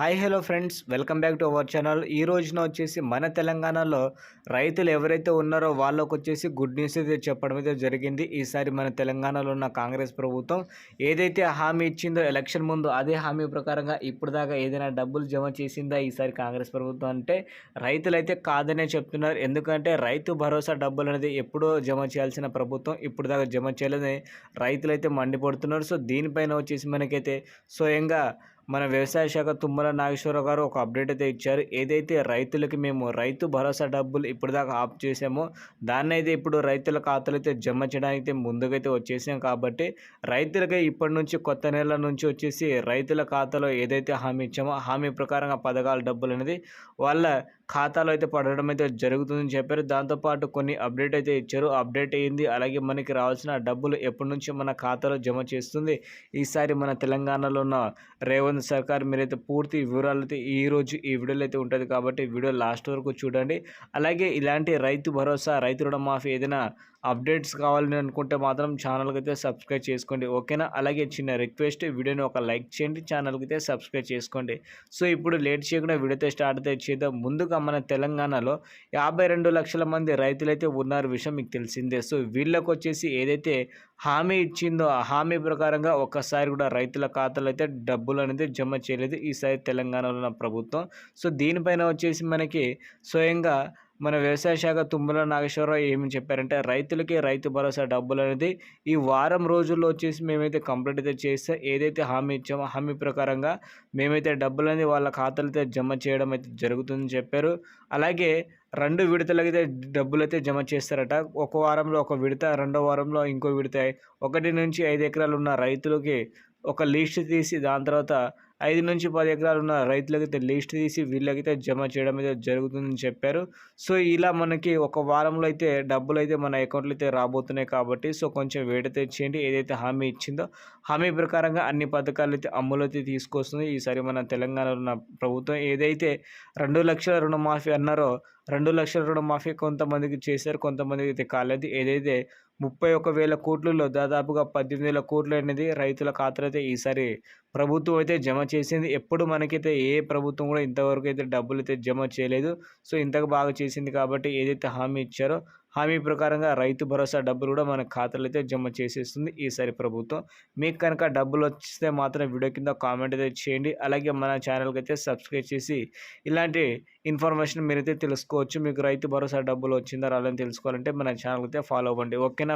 Hi hello friends. Welcome back to our channel. ఈ రోజున వచ్చేసి మన తెలంగాణలో రైతులు ఎవరైతే ఉన్నారో వాళ్ళకు వచ్చేసి గుడ్ న్యూస్ అయితే చెప్పడం అయితే జరిగింది. ఈసారి మన తెలంగాణలో ఉన్న కాంగ్రెస్ ప్రభుత్వం ఏదైతే హామీ ఇచ్చిందో ఎలక్షన్ ముందు అదే హామీ ప్రకారంగా ఇప్పుడు దాకా ఏదైనా డబ్బులు జమ చేసిందా ఈసారి కాంగ్రెస్ ప్రభుత్వం అంటే రైతులైతే కాదనే చెప్తున్నారు. ఎందుకంటే రైతు భరోసా డబ్బులు అనేది ఎప్పుడో జమ చేయాల్సిన ప్రభుత్వం ఇప్పుడు దాకా జమ చేయలేదని రైతులైతే మండిపడుతున్నారు. సో దీనిపైన వచ్చేసి మనకైతే స్వయంగా మన వ్యవసాయ శాఖ తుమ్మల నాగేశ్వరరావు గారు ఒక అప్డేట్ అయితే ఇచ్చారు. ఏదైతే రైతులకి మేము రైతు భరోసా డబ్బులు ఇప్పటిదాకా ఆఫ్ చేసామో దాన్ని అయితే ఇప్పుడు రైతుల ఖాతాలు అయితే జమ చేయడానికి అయితే ముందుకైతే వచ్చేసాం కాబట్టి రైతులకి ఇప్పటి నుంచి కొత్త నెల నుంచి వచ్చేసి రైతుల ఖాతాలో ఏదైతే హామీ ఇచ్చామో హామీ ప్రకారంగా పథకాల డబ్బులు అనేది వాళ్ళ ఖాతాలో అయితే పడడం అయితే జరుగుతుందని చెప్పారు. దాంతోపాటు కొన్ని అప్డేట్ అయితే ఇచ్చారు. అప్డేట్ అయ్యింది అలాగే మనకి రావాల్సిన డబ్బులు ఎప్పటి నుంచి మన ఖాతాలో జమ చేస్తుంది? ఈసారి మన తెలంగాణలో ఉన్న రేవంత్ సర్కార్ మీరైతే పూర్తి వివరాలు అయితే ఈ రోజు ఈ వీడియోలో అయితే ఉంటుంది కాబట్టి వీడియో లాస్ట్ వరకు చూడండి. అలాగే ఇలాంటి రైతు భరోసా రైతు రుణమాఫీ ఏదైనా అప్డేట్స్ కావాలని అనుకుంటే మాత్రం ఛానల్కి అయితే సబ్స్క్రైబ్ చేసుకోండి. ఓకేనా? అలాగే చిన్న రిక్వెస్ట్ వీడియోని ఒక లైక్ చేయండి. ఛానల్కి అయితే సబ్స్క్రైబ్ చేసుకోండి. సో ఇప్పుడు లేట్ చేయకుండా వీడియోతో స్టార్ట్ అయితే చేద్దాం. ముందుగా మన తెలంగాణలో యాభై రెండు లక్షల మంది రైతులైతే ఉన్నారు విషయం మీకు తెలిసిందే. సో వీళ్ళకు వచ్చేసి ఏదైతే హామీ ఇచ్చిందో ఆ హామీ ప్రకారంగా ఒక్కసారి కూడా రైతుల ఖాతాలో అయితే డబ్బులు అనేది జమ చేయలేదు ఈసారి తెలంగాణలో ఉన్న ప్రభుత్వం. సో దీనిపైన వచ్చేసి మనకి స్వయంగా మన వ్యవసాయ శాఖ తుమ్మల నాగేశ్వరరావు ఏమని చెప్పారంటే రైతులకి రైతు భరోసా డబ్బులు అనేది ఈ వారం రోజుల్లో వచ్చేసి మేమైతే కంప్లీట్ అయితే చేస్తే ఏదైతే హామీ ఇచ్చామో హామీ ప్రకారంగా మేమైతే డబ్బులు అనేది వాళ్ళ ఖాతాలతో జమ చేయడం అయితే జరుగుతుందని చెప్పారు. అలాగే రెండు విడతలకైతే డబ్బులు అయితే జమ చేస్తారట. ఒక వారంలో ఒక విడత రెండో వారంలో ఇంకో విడత. ఒకటి నుంచి ఐదు ఎకరాలు ఉన్న రైతులకి ఒక లిస్ట్ తీసి దాని తర్వాత ఐదు నుంచి పది ఎకరాలు ఉన్న రైతులకైతే లిస్ట్ తీసి వీళ్ళకైతే జమ చేయడం అయితే జరుగుతుందని చెప్పారు. సో ఇలా మనకి ఒక వారంలో అయితే డబ్బులు అయితే మన అకౌంట్లో అయితే రాబోతున్నాయి కాబట్టి సో కొంచెం వేడి తెచ్చేయండి. ఏదైతే హామీ ఇచ్చిందో హామీ ప్రకారంగా అన్ని పథకాలు అయితే అమలు అయితే తీసుకొస్తుంది. ఈసారి మన తెలంగాణలో ఉన్న ప్రభుత్వం ఏదైతే రెండు లక్షల రుణమాఫీ అన్నారో రెండు లక్షల రుణమాఫీ కొంతమందికి చేశారు కొంతమందికి అయితే కాలేదు. ఏదైతే ముప్పై ఒక వేల కోట్లలో దాదాపుగా పద్దెనిమిది వేల కోట్లు అనేది రైతుల ఖాతాలో అయితే ఈసారి ప్రభుత్వం అయితే జమ చేసింది. ఎప్పుడు మనకైతే ఏ ప్రభుత్వం కూడా ఇంతవరకు అయితే డబ్బులు అయితే జమ చేయలేదు. సో ఇంతకు బాగా చేసింది కాబట్టి ఏదైతే హామీ ఇచ్చారో హామీ ప్రకారంగా రైతు భరోసా డబ్బులు కూడా మన ఖాతాలో అయితే జమ చేసేస్తుంది ఈసారి ప్రభుత్వం. మీకు కనుక డబ్బులు వస్తే మాత్రం వీడియో కింద కామెంట్ అయితే చేయండి. అలాగే మన ఛానల్కి అయితే సబ్స్క్రైబ్ చేసి ఇలాంటి ఇన్ఫర్మేషన్ మీరైతే తెలుసుకోవచ్చు. మీకు రైతు భరోసా డబ్బులు వచ్చిందా రాలని తెలుసుకోవాలంటే మన ఛానల్కి అయితే ఫాలో అవ్వండి. ఓకేనా